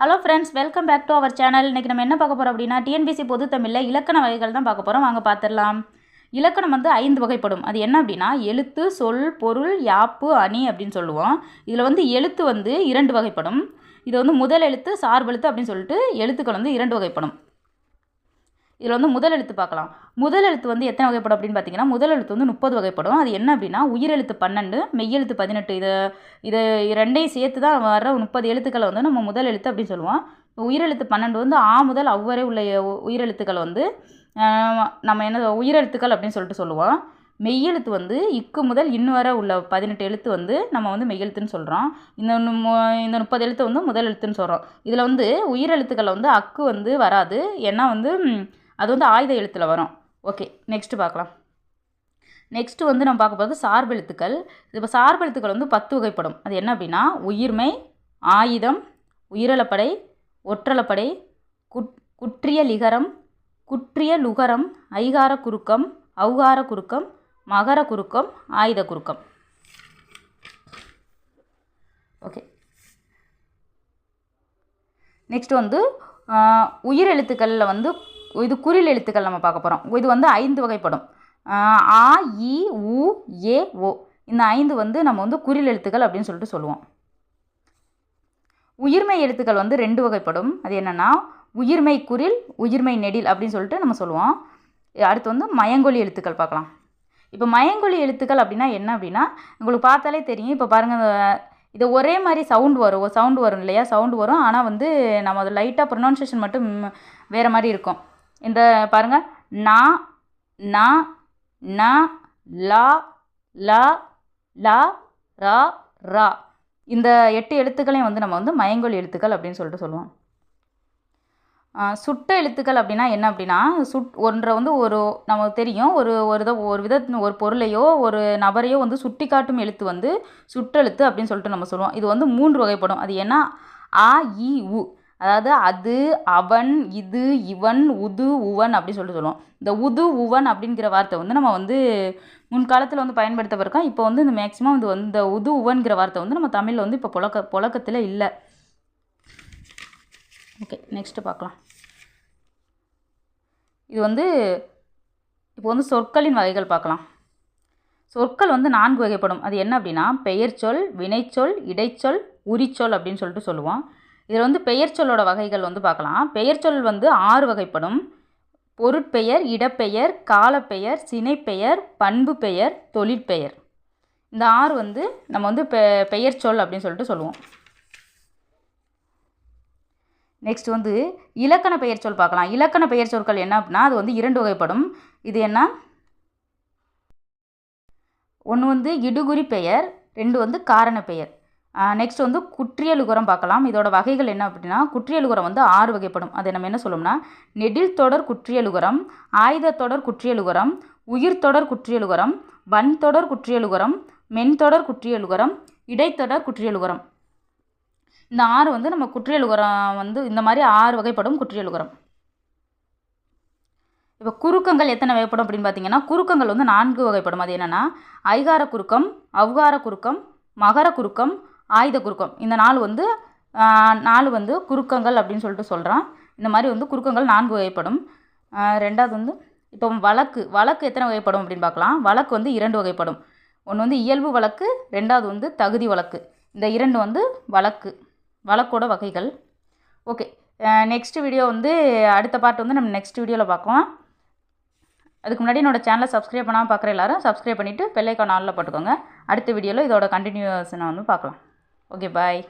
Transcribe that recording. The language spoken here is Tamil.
Hello friends welcome back to our channel இன்றைக்கி நம்ம என்ன பார்க்க போகிறோம் அப்படின்னா டிஎன்பிசி பொது தமிழில் இலக்கண வகைகள் தான் பார்க்க போகிறோம் வாங்க பார்த்துடலாம். இலக்கணம் வந்து ஐந்து வகைப்படும். அது என்ன அப்படின்னா எழுத்து சொல் பொருள் யாப்பு அணி அப்படின்னு சொல்லுவோம். இதில் வந்து எழுத்து வந்து இரண்டு வகைப்படும். இது வந்து முதல் எழுத்து சார்பெழுத்து அப்படின்னு சொல்லிட்டு எழுத்துக்கள் வந்து இரண்டு வகைப்படும். இதில் வந்து முதல் எழுத்து பார்க்கலாம். முதல் எழுத்து வந்து எத்தனை வகைப்படும் அப்படின்னு பார்த்தீங்கன்னா முதல் எழுத்து வந்து முப்பது வகைப்படும். அது என்ன அப்படின்னா உயிரெழுத்து பன்னெண்டு மெய்யெழுத்து பதினெட்டு. இது இது ரெண்டையும் சேர்த்து தான் வர முப்பது எழுத்துக்களை வந்து நம்ம முதல் எழுத்து அப்படின்னு சொல்லுவோம். உயிரெழுத்து பன்னெண்டு வந்து ஆ முதல் அவ்வரை உள்ள உயிரெழுத்துக்கள் வந்து நம்ம என்ன உயிரெழுத்துக்கள் அப்படின்னு சொல்லிட்டு சொல்லுவோம். மெய்யெழுத்து வந்து இக்கு முதல் இன்னும் வரை உள்ள பதினெட்டு எழுத்து வந்து நம்ம வந்து மெய்யெழுத்துன்னு சொல்கிறோம் இந்த மு- இந்த முப்பது எழுத்து வந்து முதல் எழுத்துன்னு சொல்கிறோம் இதில் வந்து உயிரெழுத்துக்கள் வந்து அக்கு வந்து வராது. ஏன்னா வந்து அது வந்து ஆயுத எழுத்தில் வரும். ஓகே நெக்ஸ்ட்டு பார்க்கலாம். நெக்ஸ்ட்டு வந்து நம்ம பார்க்க போகிறது சார்பெழுத்துக்கள் இப்போ சார்பெழுத்துக்கள் வந்து பத்து வகைப்படும் அது என்ன அப்படின்னா உயிர்மை ஆயுதம் உயிரலப்படை ஒற்றலப்படை குட் குற்றிய லிகரம் குற்றிய லுகரம் ஐகார குறுக்கம் அவுகார குறுக்கம் மகர குறுக்கம் ஆயுத குறுக்கம். ஓகே நெக்ஸ்ட் வந்து உயிர் எழுத்துக்களில் வந்து இது குறில் எழுத்துக்கள் நம்ம பார்க்க போகிறோம் இது வந்து ஐந்து வகைப்படும். ஆ இ உ ஏ ஓ. இந்த ஐந்து வந்து நம்ம வந்து குறில் எழுத்துக்கள் அப்படின்னு சொல்லிட்டு சொல்லுவோம். உயிர்மை எழுத்துக்கள் வந்து ரெண்டு வகைப்படும். அது என்னென்னா உயிர்மை குறில் உயிர்மை நெடில் அப்படின்னு சொல்லிட்டு நம்ம சொல்லுவோம். அடுத்து வந்து மயங்கொலி எழுத்துக்கள் பார்க்கலாம். இப்போ மயங்கொலி எழுத்துக்கள் அப்படின்னா என்ன அப்படின்னா உங்களுக்கு பார்த்தாலே தெரியும். இப்போ பாருங்கள் இது ஒரே மாதிரி சவுண்டு வரும். சவுண்டு வரும் இல்லையா? சவுண்டு வரும். ஆனால் வந்து நம்ம அது லைட்டாக ப்ரொனவுன்சியேஷன் மட்டும் வேறு மாதிரி இருக்கும். இந்த பாருங்கள் நா நா ந லா லா லா ரா ரா. இந்த எட்டு எழுத்துக்களையும் வந்து நம்ம வந்து மயங்கொல் எழுத்துக்கள் அப்படின்னு சொல்லிட்டு சொல்லுவோம். சுட்ட எழுத்துக்கள் அப்படின்னா என்ன அப்படின்னா சுட் ஒன்றை வந்து ஒரு நமக்கு தெரியும். ஒரு ஒரு இதை ஒரு வித ஒரு பொருளையோ ஒரு நபரையோ வந்து சுட்டி காட்டும் எழுத்து வந்து சுட்டெழுத்து அப்படின்னு சொல்லிட்டு நம்ம சொல்லுவோம். இது வந்து மூன்று வகைப்படும். அது என்ன? ஆ இ உ. அதாவது அது அவன் இது இவன் உது உவன் அப்படின்னு சொல்லிட்டு சொல்லுவோம். இந்த உது உவன் அப்படிங்கிற வார்த்தை வந்து நம்ம வந்து முன்காலத்தில் வந்து பயன்படுத்தப்பட்டிருக்கோம் இப்போ வந்து இந்த மேக்ஸிமம் இது வந்து இந்த உது உவன்கிற வார்த்தை வந்து நம்ம தமிழில் வந்து இப்போ புழக்க புழக்கத்தில் இல்லை. ஓகே நெக்ஸ்ட்டு பார்க்கலாம். இது வந்து இப்போ வந்து சொற்களின் வகைகள் பார்க்கலாம். சொற்கள் வந்து நான்கு வகைப்படும். அது என்ன அப்படின்னா பெயர்ச்சொல் வினைச்சொல் இடைச்சொல் உரிச்சொல் அப்படின்னு சொல்லிட்டு சொல்லுவோம். இதில் வந்து பெயர்ச்சொல்லோட வகைகள் வந்து பார்க்கலாம். பெயர்ச்சொல் வந்து ஆறு வகைப்படும். பொருட்பெயர் இடப்பெயர் காலப்பெயர் சினைப்பெயர் பண்பு பெயர் தொழிற்பெயர். இந்த ஆறு வந்து நம்ம வந்து பெ சொல் அப்படின்னு சொல்லிட்டு சொல்லுவோம். நெக்ஸ்ட் வந்து இலக்கண பெயர் சொல் பார்க்கலாம். இலக்கண பெயர் சொற்கள் என்ன அப்படின்னா அது வந்து இரண்டு வகைப்படும். இது என்ன? ஒன்று வந்து இடுகுறி பெயர் ரெண்டு வந்து காரண பெயர். நெக்ஸ்ட் வந்து குற்றியலுகரம் பார்க்கலாம். இதோட வகைகள் என்ன அப்படின்னா குற்றியலுகரம் வந்து ஆறு வகைப்படும். அதை நம்ம என்ன சொல்லணும்னா நெடில் தொடர் குற்றியலுகரம் ஆயுத தொடர் குற்றியலுகரம் உயிர் தொடர் குற்றியலுகரம் வன் தொடர் குற்றியலுகரம் மென் தொடர் குற்றியலுகரம் இடைத்தொடர் குற்றியலுகரம் இந்த ஆறு வந்து நம்ம குற்றியலுகரம் வந்து இந்த மாதிரி ஆறு வகைப்படும் குற்றியலுகரம் இப்போ குறுக்கங்கள் எத்தனை வகைப்படும் அப்படின்னு பார்த்தீங்கன்னா குறுக்கங்கள் வந்து நான்கு வகைப்படும். அது என்னென்னா ஐகார குறுக்கம் அவ்கார குறுக்கம் மகர குறுக்கம் ஆயுத குறுக்கம் இந்த நாள் வந்து நாலு வந்து குறுக்கங்கள் அப்படின்னு சொல்லிட்டு சொல்கிறான் இந்த மாதிரி வந்து குறுக்கங்கள் நான்கு வகைப்படும். ரெண்டாவது வந்து இப்போ வழக்கு வழக்கு எத்தனை வகைப்படும் அப்படின்னு பார்க்கலாம். வழக்கு வந்து இரண்டு வகைப்படும். ஒன்று வந்து இயல்பு வழக்கு ரெண்டாவது வந்து தகுதி வழக்கு. இந்த இரண்டு வந்து வழக்கு வழக்கோட வகைகள். ஓகே நெக்ஸ்ட் வீடியோ வந்து அடுத்த பார்ட் வந்து நம்ம நெக்ஸ்ட் வீடியோவில் பார்க்கலாம். அதுக்கு முன்னாடி என்னோட சேனலை சப்ஸ்கிரைப் பண்ணாமல் பார்க்குற எல்லாரும் சப்ஸ்கிரைப் பண்ணிவிட்டு பெல்லைக்கான் ஆனில் போட்டுக்கோங்க. அடுத்த வீடியோவில் இதோட கண்டினியூஸ் நான் வந்து பார்க்கலாம். Okay bye